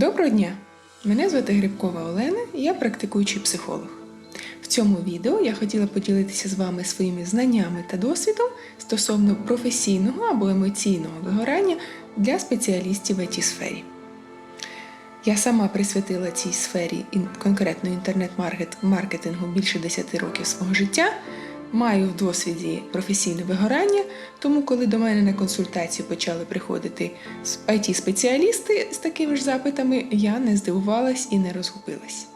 Доброго дня! Мене звати Грибкова Олена, і я практикуючий психолог. В цьому відео я хотіла поділитися з вами своїми знаннями та досвідом стосовно професійного або емоційного вигорання для спеціалістів в it сфері. Я сама присвятила цій сфері конкретно інтернет-маркетингу більше 10 років свого життя. Маю в досвіді професійне вигорання, тому коли до мене на консультацію почали приходити it спеціалісти з такими ж запитами, я не здивувалась і не розгубилась.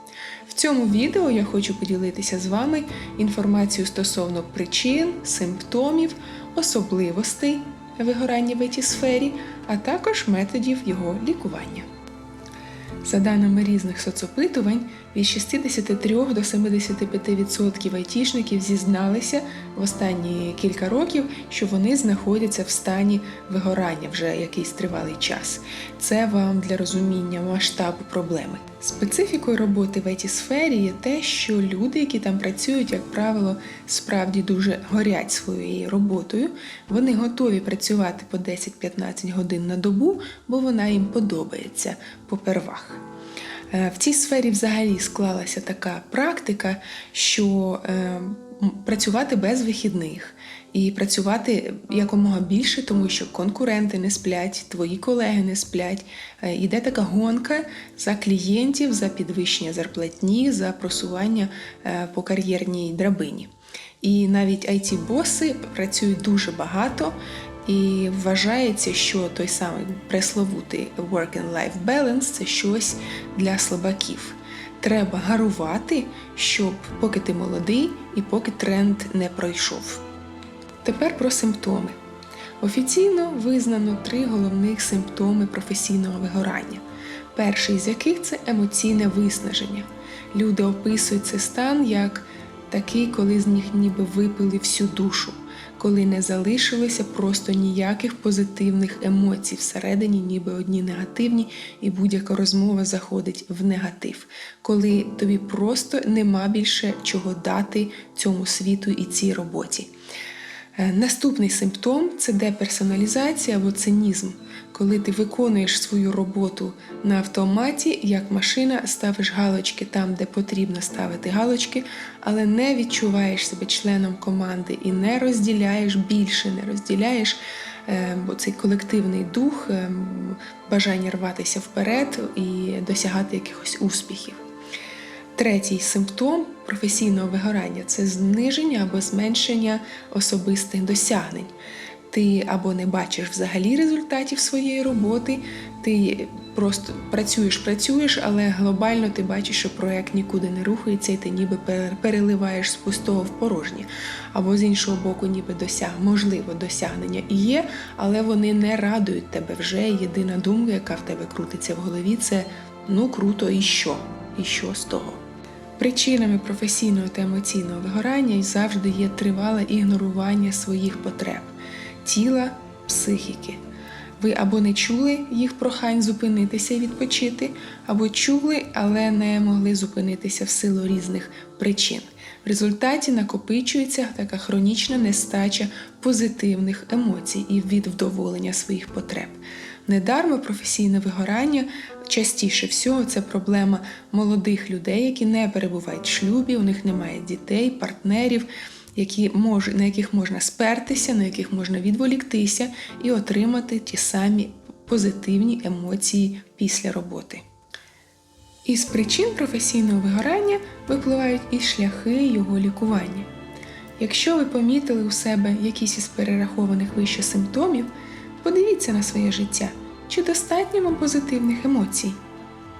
В цьому відео я хочу поділитися з вами інформацією стосовно причин, симптомів, особливостей вигорання в it сфері, а також методів його лікування. За даними різних соцопитувань, від 63 до 75% айтішників зізналися в останні кілька років, що вони знаходяться в стані вигорання вже якийсь тривалий час. Це вам для розуміння масштабу проблеми. Специфікою роботи в it сфері є те, що люди, які там працюють, як правило, справді дуже горять своєю роботою. Вони готові працювати по 10-15 годин на добу, бо вона їм подобається попервах. Е, В цій сфері взагалі склалася така практика, що е, працювати без вихідних і працювати якомога більше, тому що конкуренти не сплять, твої колеги не сплять. Е, Іде така гонка за клієнтів, за підвищення зарплатні, за просування е, по кар'єрній драбині. І навіть it боси працюють дуже багато, і вважається, що той самий пресловутий work and life balance це щось для слабаків. Треба гарувати, щоб поки ти молодий і поки тренд не пройшов. Тепер про симптоми. Офіційно визнано три головних симптоми професійного вигорання. Перший з яких це емоційне виснаження. Люди описують цей стан як такий, коли з них ніби випили всю душу, коли не залишилося просто ніяких позитивних емоцій всередині, ніби одні негативні, і будь-яка розмова заходить в негатив, коли тобі просто нема більше чого дати цьому світу і цій роботі. Е, Наступний симптом це деперсоналізація або цинізм, коли ти виконуєш свою роботу на автоматі, як машина, ставиш галочки там, де потрібно ставити галочки, але не відчуваєш себе членом команди і не розділяєш більше, не розділяєш е, бо цей колективний дух, е, бажання рватися вперед і досягати якихось успіхів. Третій симптом професійного вигорання це зниження або зменшення особистих досягнень. Ти або не бачиш взагалі результатів своєї роботи, ти просто працюєш, працюєш, але глобально ти бачиш, що проект нікуди не рухається, і ти ніби пере- переливаєш з пустого в порожнє. Або з іншого боку, ніби досяг, можливо, досягнення і є, але вони не радують тебе вже. Єдина думка, яка в тебе крутиться в голові, це ну круто, і що? І що з того? Причинами професійного та емоційного вигорання завжди є тривале ігнорування своїх потреб тіла, психіки. Ви або не чули їх прохань зупинитися і відпочити, або чули, але не могли зупинитися в силу різних причин. В результаті накопичується така хронічна нестача позитивних емоцій і від вдоволення своїх потреб. Недармо професійне вигорання частіше всього це проблема молодих людей, які не перебувають в шлюбі, у них немає дітей, партнерів, які мож, на яких можна спертися, на яких можна відволіктися і отримати ті самі позитивні емоції після роботи. Із причин професійного вигорання випливають і шляхи його лікування. Якщо ви помітили у себе якісь із перерахованих вище симптомів, подивіться на своє життя, чи достатньо вам позитивних емоцій.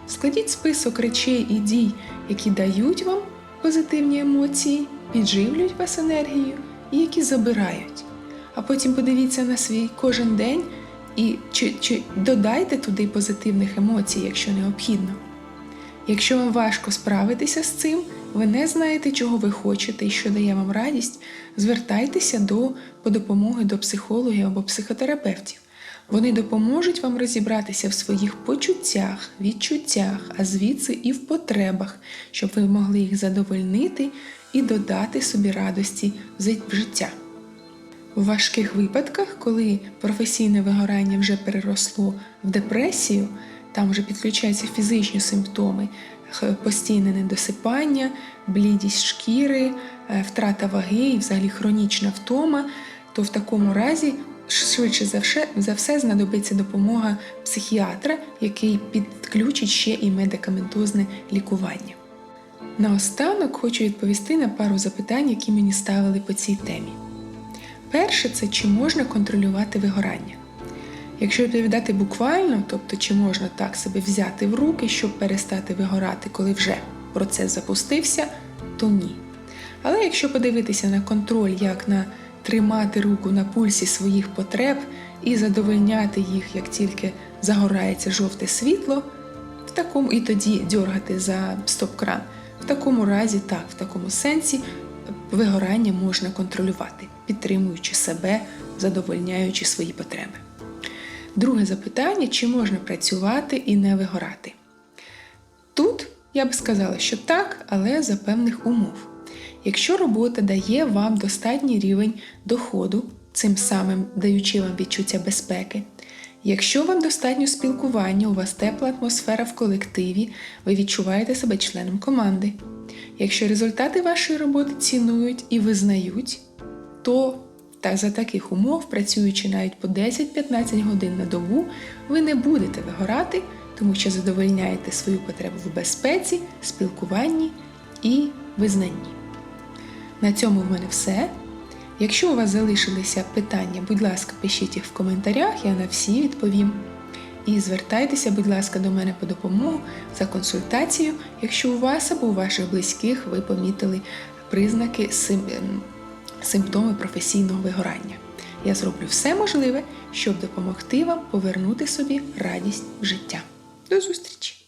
Складіть список речей і дій, які дають вам позитивні емоції, підживлюють вас енергією і які забирають. А потім подивіться на свій кожен день і чи, чи додайте туди позитивних емоцій, якщо необхідно. Якщо вам важко справитися з цим, ви не знаєте, чого ви хочете і що дає вам радість, звертайтеся до, по допомоги до психологів або психотерапевтів. Вони допоможуть вам розібратися в своїх почуттях, відчуттях, а звідси і в потребах, щоб ви могли їх задовольнити і додати собі радості в життя. У важких випадках, коли професійне вигорання вже переросло в депресію, Там вже підключаються фізичні симптоми, постійне недосипання, блідість шкіри, е, втрата ваги і взагалі хронічна втома, то в такому разі швидше за все, за все знадобиться допомога психіатра, який підключить ще і медикаментозне лікування. Наостанок хочу відповісти на пару запитань, які мені ставили по цій темі. Перше це чи можна контролювати вигорання. Якщо відповідати буквально, тобто чи можна так себе взяти в руки, щоб перестати вигорати, коли вже процес запустився, то ні. Але якщо подивитися на контроль як на тримати руку на пульсі своїх потреб і задовольняти їх, як тільки загорається жовте світло, в такому і тоді дьоргати за стоп-кран, в такому разі, так, в такому сенсі вигорання можна контролювати, підтримуючи себе, задовольняючи свої потреби. Друге запитання: чи можна працювати і не вигорати? Тут я б сказала, що так, але за певних умов. Якщо робота дає вам достатній рівень доходу, цим самим даючи вам відчуття безпеки, якщо вам достатньо спілкування, у вас тепла атмосфера в колективі, ви відчуваєте себе членом команди. Якщо результати вашої роботи цінують і визнають, то та за таких умов, працюючи навіть по 10-15 годин на добу, ви не будете вигорати, тому що задовольняєте свою потребу в безпеці, спілкуванні і визнанні. На цьому в мене все. Якщо у вас залишилися питання, будь ласка, пишіть їх в коментарях, я на всі відповім. І звертайтеся, будь ласка, до мене по допомогу за консультацією, якщо у вас або у ваших близьких ви помітили признаки сим- ем, симптоми професійного вигорання. Я зроблю все можливе, щоб допомогти вам повернути собі радість в життя. До зустрічі!